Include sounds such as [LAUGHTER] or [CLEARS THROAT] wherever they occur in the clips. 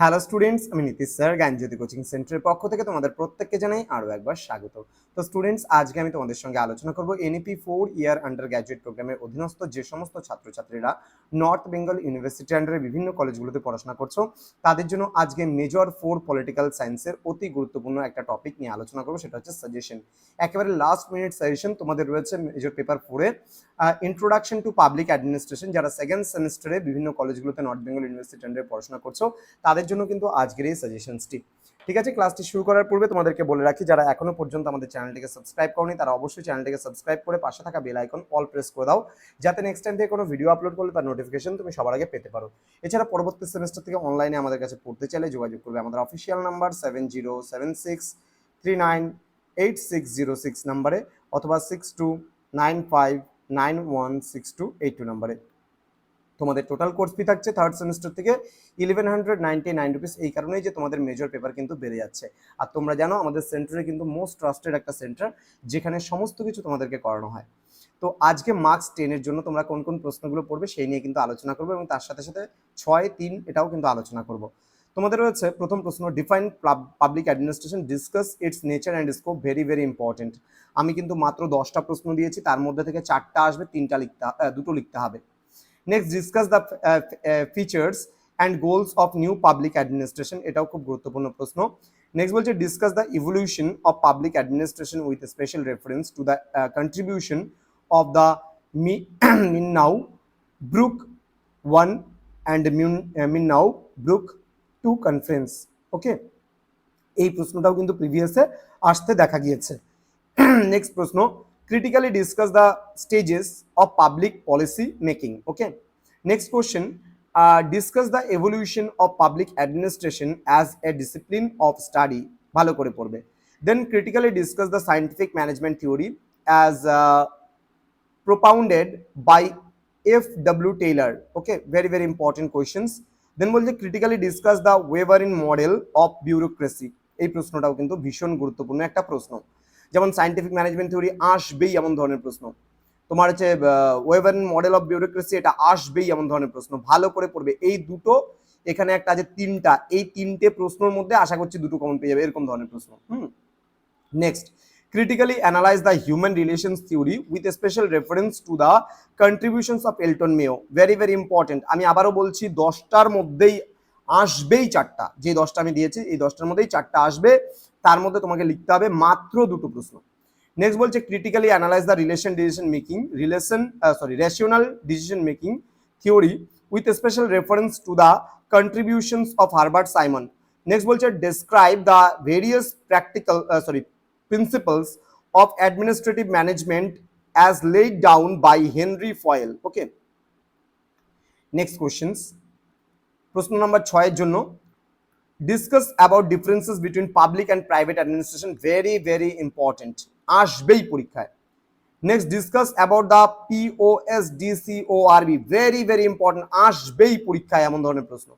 Hello students আমি Nitish sir Gyanjyoti coaching সেন্টারের পক্ষ থেকে তোমাদের প্রত্যেককে জানাই আরও একবার স্বাগত। তো স্টুডেন্টস আজকে আমি তোমাদের সঙ্গে আলোচনা করব NEP four year undergraduate প্রোগ্রামের অধীনস্থ যে সমস্ত ছাত্রছাত্রীরা নর্থ বেঙ্গল ইউনিভার্সিটি আন্ডারে বিভিন্ন কলেজগুলোতে পড়াশোনা করছ, তাদের জন্য আজকে মেজর ফোর পলিটিক্যাল সায়েন্সের অতি গুরুত্বপূর্ণ একটা টপিক নিয়ে আলোচনা করব, সেটা হচ্ছে সাজেশন একেবারে লাস্ট মিনিট সাজেশন তোমাদের রয়েছে মেজর পেপার ফোরে ইন্ট্রোডাকশন টু পাবলিক অ্যাডমিনিস্ট্রেশন যারা সেকেন্ড সেমিস্টারে বিভিন্ন কলেজগুলোতে নর্থ বেঙ্গল ইউনিভার্সিটি আন্ডারে পড়াশোনা করছ, তাদের জন্য কিন্তু আজকের এই সাজেশনসটি ঠিক আছে ক্লাসটি শুরু করার পূর্বে তোমাদেরকে বলে রাখি, যারা এখনও পর্যন্ত আমাদের চ্যানেলটিকে সাবস্ক্রাইব করনি, তারা অবশ্যই চ্যানেলটিকে সাবস্ক্রাইব করে পাশে থাকা বেল আইকন অল প্রেস করে দাও, যাতে নেক্সট টাইম থেকে কোনো ভিডিও আপলোড করলে তার নোটিফিকেশন তুমি সবার আগে পেতে পারো। এছাড়া পরবর্তী সেমিস্টার থেকে অনলাইনে আমাদের কাছে পড়তে চাইলে যোগাযোগ করবে আমাদের official number seven zero seven six three nine eight six zero six নাম্বারে অথবা six two nine five nine one six two eight two নাম্বারে তোমাদের টোটাল কোর্স ফি থাকছে থার্ড সেমিস্টার থেকে eleven hundred ninety nine rupees এই কারণেই যে তোমাদের মেজর পেপার কিন্তু বেড়ে যাচ্ছে। আর তোমরা জানো, আমাদের সেন্টারে কিন্তু মোস্ট ট্রাস্টেড একটা সেন্টার যেখানে সমস্ত কিছু তোমাদেরকে করানো হয়। তো আজকে মার্কস টেনের জন্য তোমরা কোন কোন প্রশ্নগুলো পড়বে সেই নিয়ে কিন্তু আলোচনা করব এবং তার সাথে সাথে ছয়, তিন এটাও কিন্তু আলোচনা করব। তোমাদের রয়েছে প্রথম প্রশ্ন define public administration discuss its nature and scope very very important আমি কিন্তু মাত্র দশটা প্রশ্ন দিয়েছি, তার মধ্যে থেকে চারটা আসবে, তিনটা লিখতে দুটো লিখতে হবে। Next discuss the features and goals of new public administration এটাও খুব গুরুত্বপূর্ণ প্রশ্ন। নেক্সট বলছে discuss the evolution of public administration with special reference to the contribution of the Minnowbrook one and Minnowbrook two conference okay এই প্রশ্নটাও কিন্তু প্রিভিয়াসে আসতে দেখা গিয়েছে। [CLEARS THROAT] নেক্সট প্রশ্ন critically discuss the stages of public policy making okay next question uh, discuss the evolution of public administration as a discipline of study ভালো করে পড়বে then critically discuss the scientific management theory as uh, propounded by f w taylor okay very very important questions then বলছে critically discuss the wavering model of bureaucracy এই প্রশ্নটাও কিন্তু ভীষণ গুরুত্বপূর্ণ একটা প্রশ্ন যেমন সাইন্টিফিক ম্যানেজমেন্ট থিওরি আসবেই এমন ধরনের প্রশ্ন। তোমার হচ্ছে ওয়েভার মডেল অফ বিউরোক্রেসি এটা আসবেই এমন ধরনের প্রশ্ন। ভালো করে পড়বে। এই দুটো, এখানে একটা আছে তিনটা, এই তিনটে প্রশ্নের মধ্যে আশা করছি দুটো কমন পেয়ে যাবে, এরকম ধরনের প্রশ্ন। হুম? Next critically analyze the human relations theory with a special reference to the contributions of Elton very very important আমি আবারও বলছি, দশটার মধ্যেই আসবেই চারটা। যে দশটা আমি দিয়েছি, এই দশটার মধ্যেই চারটা আসবে। তার মধ্যে তোমাকে লিখতে হবে মাত্র দুটো প্রশ্ন। নেক্সট বলছে critically analyse the relation decision making relation sorry rational decision making theory with special reference to the contributions of Herbert Simon next বলছে describe the various practical sorry principles of administrative management as laid down by Henri Fayol okay Next questions. প্রশ্ন number ছয়ের জন্য discuss about differences between public and private administration very very important আসবেই পরীক্ষায়। Next discuss about the POSDCORB very very important আসবেই পরীক্ষায় এমন ধরনের প্রশ্ন।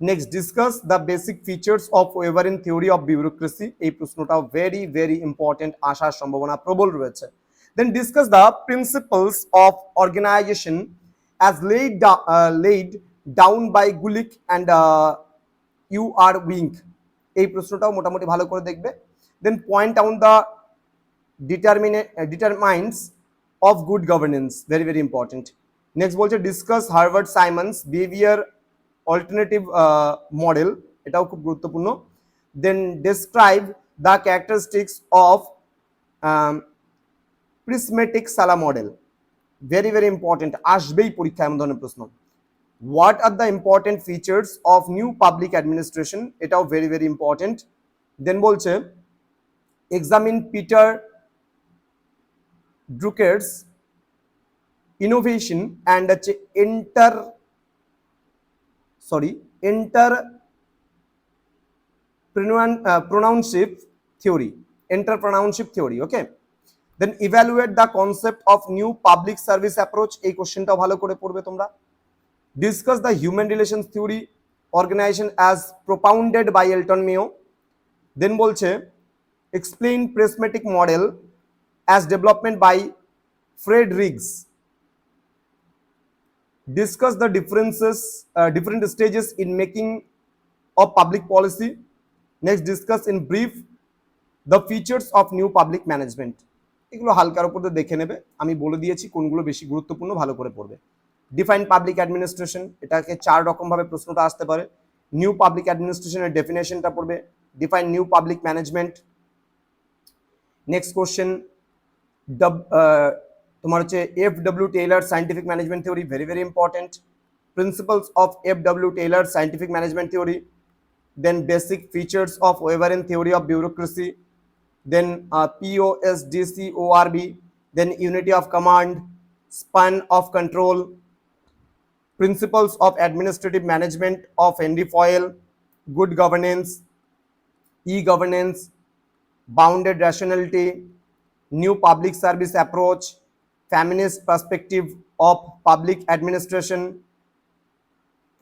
Next discuss the basic features of Weberian theory of bureaucracy এই প্রশ্নটাও ভেরি ভেরি ইম্পর্টেন্ট আসার সম্ভাবনা প্রবল রয়েছে। Then discuss the principles of organization as laid laid down by Gulick and Urwick এই প্রশ্নটাও মোটামুটি ভালো করে দেখবে। Then point out the determine determinants of good governance very very important next বলছে discuss Herbert Simon's behaviour alternative model এটাও খুব গুরুত্বপূর্ণ। Then describe the characteristics of prismatic sala model very very important আসবেই পরীক্ষা এমন ধরনের প্রশ্ন। What are the important features of new public administration এটাও ভেরি ভেরি ইম্পর্টেন্ট দেন বলছে examine Peter Drucker's innovation and a inter sorry entrepreneurship theory entrepreneurship theory okay then evaluate the concept of new public service approach এই কোশ্চেনটাও ভালো করে পড়বে তোমরা। Discuss the human relations theory organization as propounded by Elton Mayo then বলছে explain prismatic model as development by Fred Riggs discuss the differences uh, different stages in making of public policy. Next, discuss in brief the features of new public management. এগুলো হালকার উপর দেখে নেবে আমি বলে দিয়েছি কোনগুলো বেশি গুরুত্বপূর্ণ ভালো করে পড়বে ডিফাইন পাবলিক অ্যাডমিনিস্ট্রেশন এটাকে চার রকম ভাবে প্রশ্নটা আসতে পারে। নিউ পাবলিক অ্যাডমিনিস্ট্রেশনের ডেফিনেশনটা পড়বে। Define new public management next question তোমার হচ্ছে F W Taylor scientific management theory very very important principles of F W Taylor scientific management theory then basic features of Weberian theory of bureaucracy then uh, POSDC ORB, then unity of command, span of control, principles of administrative management of Henry Foyle, good governance, e-governance, bounded rationality, new public service approach, feminist perspective of public administration,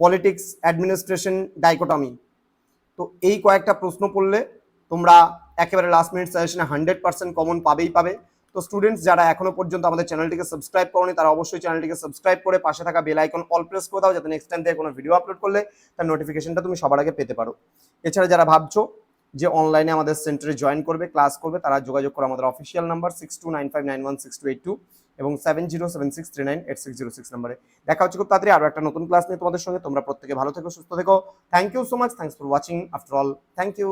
politics administration dichotomy. তো এই কয়েকটা প্রশ্ন পড়লে তোমরা একেবারে last minute সাজেশনে hundred percent common পাবেই পাবে তো স্টুডেন্টস যারা এখনও পর্যন্ত আমাদের চ্যানেলটিকে সাবস্ক্রাইব করনি, তারা অবশ্যই চ্যানেলটিকে সাবস্ক্রাইব করে পাশে থাকা বেল আইকন অল প্রেস করে দাও, যাতে নেক্সট টাইম থেকে কোনো ভিডিও আপলোড করলে তার নোটিফিকেশনটা তুমি সবার আগে পেতে পারো। এছাড়া যারা ভাবছ যে অনলাইনে আমাদের সেন্টারে জয়েন করবে ক্লাস করবে, তারা যোগাযোগ করো আমাদের official number six two nine five nine one six two eight two এবং seven zero seven six three nine eight six zero six নাম্বারে দেখা হচ্ছে খুব তাড়াতাড়ি আরও একটা নতুন ক্লাস নিয়ে তোমাদের সঙ্গে। তোমরা প্রত্যেকে ভালো থেকো, সুস্থ থেকো। Thank you so much thanks for watching after all thank you